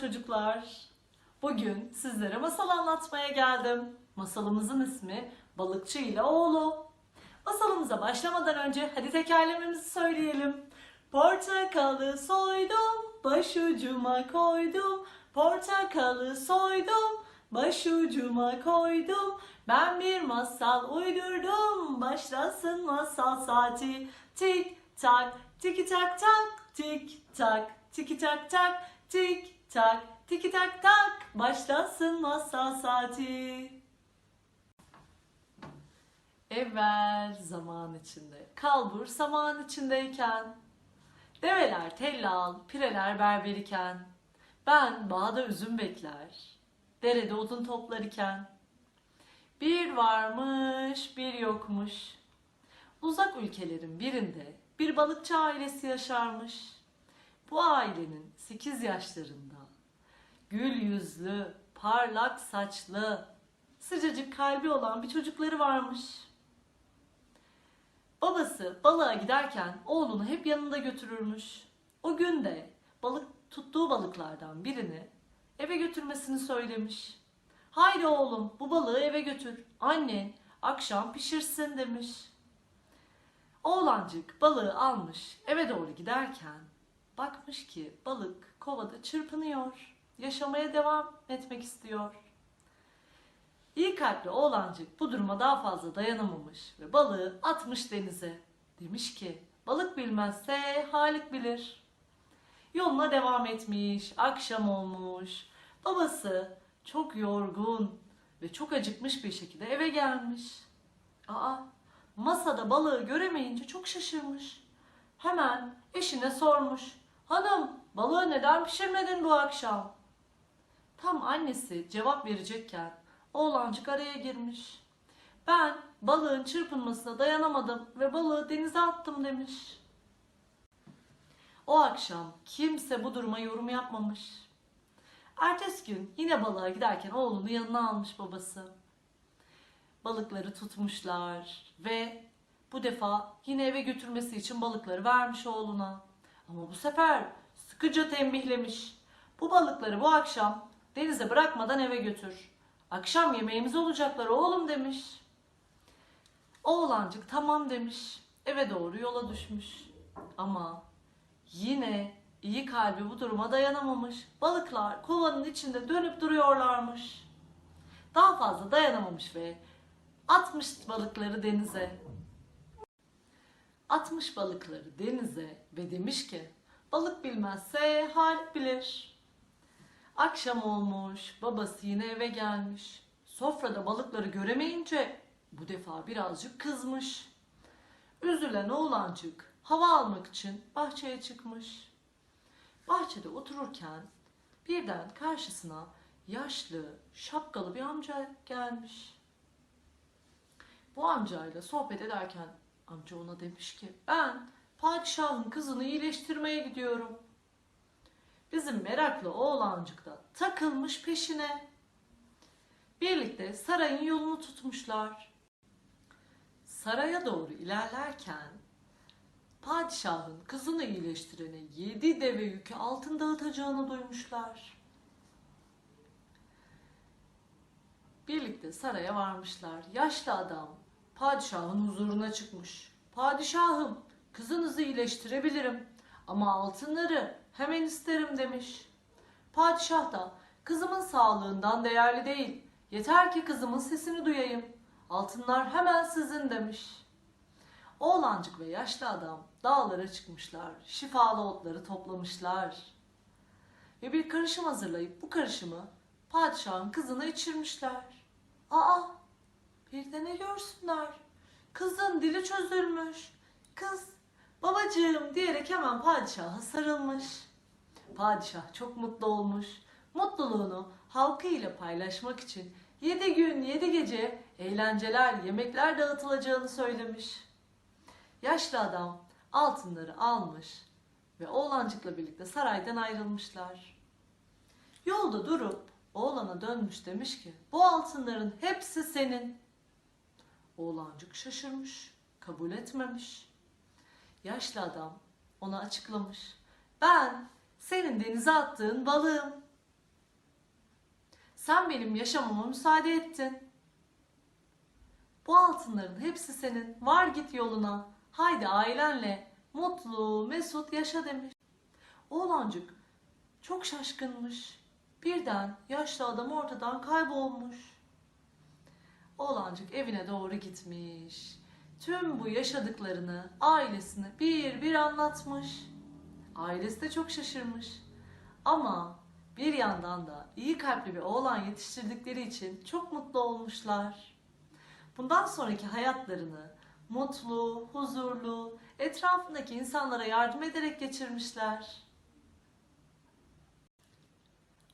Çocuklar. Bugün sizlere masal anlatmaya geldim. Masalımızın ismi Balıkçı ile Oğlu. Masalımıza başlamadan önce hadi tekerlememizi söyleyelim. Portakalı soydum, başucuma koydum. Portakalı soydum, başucuma koydum. Ben bir masal uydurdum, başlasın masal saati. Tik tak, tiki tak tak, tik tak, tiki tak tak, tik tak, tiki tak tak. Başlasın masal saati. Evvel zaman içinde, kalbur saman içindeyken, develer tellal, pireler berber iken, ben bağda üzüm bekler, derede odun toplar iken, bir varmış, bir yokmuş. Uzak ülkelerin birinde bir balıkçı ailesi yaşarmış. Bu ailenin 8 yaşlarında gül yüzlü, parlak saçlı, sıcacık kalbi olan bir çocukları varmış. Babası balığa giderken oğlunu hep yanında götürürmüş. O gün de balık tuttuğu balıklardan birini eve götürmesini söylemiş. Haydi oğlum bu balığı eve götür. Annen akşam pişirsin demiş. Oğlancık balığı almış eve doğru giderken bakmış ki balık kovada çırpınıyor. Yaşamaya devam etmek istiyor. İyi kalpli oğlancık bu duruma daha fazla dayanamamış ve balığı atmış denize. Demiş ki balık bilmezse Halik bilir. Yoluna devam etmiş, akşam olmuş. Babası çok yorgun ve çok acıkmış bir şekilde eve gelmiş. Aa, masada balığı göremeyince çok şaşırmış. Hemen eşine sormuş. Hanım, balığı neden pişirmedin bu akşam? Tam annesi cevap verecekken oğlancık araya girmiş. Ben balığın çırpınmasına dayanamadım ve balığı denize attım demiş. O akşam kimse bu duruma yorum yapmamış. Ertesi gün yine balığa giderken oğlunu yanına almış babası. Balıkları tutmuşlar ve bu defa yine eve götürmesi için balıkları vermiş oğluna. Ama bu sefer sıkıca tembihlemiş. Bu balıkları bu akşam denize bırakmadan eve götür. Akşam yemeğimiz olacaklar oğlum demiş. Oğlancık tamam demiş. Eve doğru yola düşmüş. Ama yine iyi kalbi bu duruma dayanamamış. Balıklar kovanın içinde dönüp duruyorlarmış. Daha fazla dayanamamış ve atmış balıkları denize. Atmış balıkları denize ve demiş ki balık bilmezse Halik bilir. Akşam olmuş, babası yine eve gelmiş. Sofrada balıkları göremeyince bu defa birazcık kızmış. Üzülen oğlancık hava almak için bahçeye çıkmış. Bahçede otururken birden karşısına yaşlı, şapkalı bir amca gelmiş. Bu amcayla sohbet ederken amca ona demiş ki ben padişahın kızını iyileştirmeye gidiyorum. Bizim meraklı oğlancık da takılmış peşine. Birlikte sarayın yolunu tutmuşlar. Saraya doğru ilerlerken padişahın kızını iyileştirene yedi deve yükü altın dağıtacağını duymuşlar. Birlikte saraya varmışlar. Yaşlı adam padişahın huzuruna çıkmış. Padişahım, kızınızı iyileştirebilirim ama altınları hemen isterim demiş. Padişah da kızımın sağlığından değerli değil. Yeter ki kızımın sesini duyayım. Altınlar hemen sizin demiş. Oğlancık ve yaşlı adam dağlara çıkmışlar. Şifalı otları toplamışlar. Ve bir karışım hazırlayıp bu karışımı padişahın kızına içirmişler. Aa bir de ne görsünler. Kızın dili çözülmüş. Kız babacığım diyerek hemen padişaha sarılmış. Padişah çok mutlu olmuş. Mutluluğunu halkıyla paylaşmak için yedi gün yedi gece eğlenceler, yemekler dağıtılacağını söylemiş. Yaşlı adam altınları almış ve oğlancıkla birlikte saraydan ayrılmışlar. Yolda durup oğlana dönmüş demiş ki bu altınların hepsi senin. Oğlancık şaşırmış, kabul etmemiş. Yaşlı adam ona açıklamış. Ben senin denize attığın balığım. Sen benim yaşamama müsaade ettin. Bu altınların hepsi senin. Var git yoluna. Haydi ailenle mutlu, mesut yaşa demiş. Oğlancık çok şaşkınmış. Birden yaşlı adam ortadan kaybolmuş. Oğlancık evine doğru gitmiş. Tüm bu yaşadıklarını ailesine bir bir anlatmış. Ailesi de çok şaşırmış. Ama bir yandan da iyi kalpli bir oğlan yetiştirdikleri için çok mutlu olmuşlar. Bundan sonraki hayatlarını mutlu, huzurlu, etrafındaki insanlara yardım ederek geçirmişler.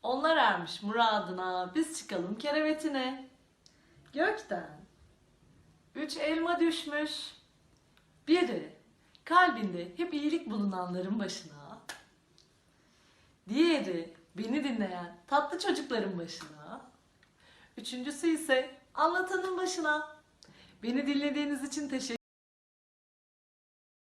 Onlar ermiş muradına, biz çıkalım kerevetine. Gökten üç elma düşmüş. Biri kalbinde hep iyilik bulunanların başına. Diğeri beni dinleyen tatlı çocukların başına. Üçüncüsü ise anlatanın başına. Beni dinlediğiniz için teşekkür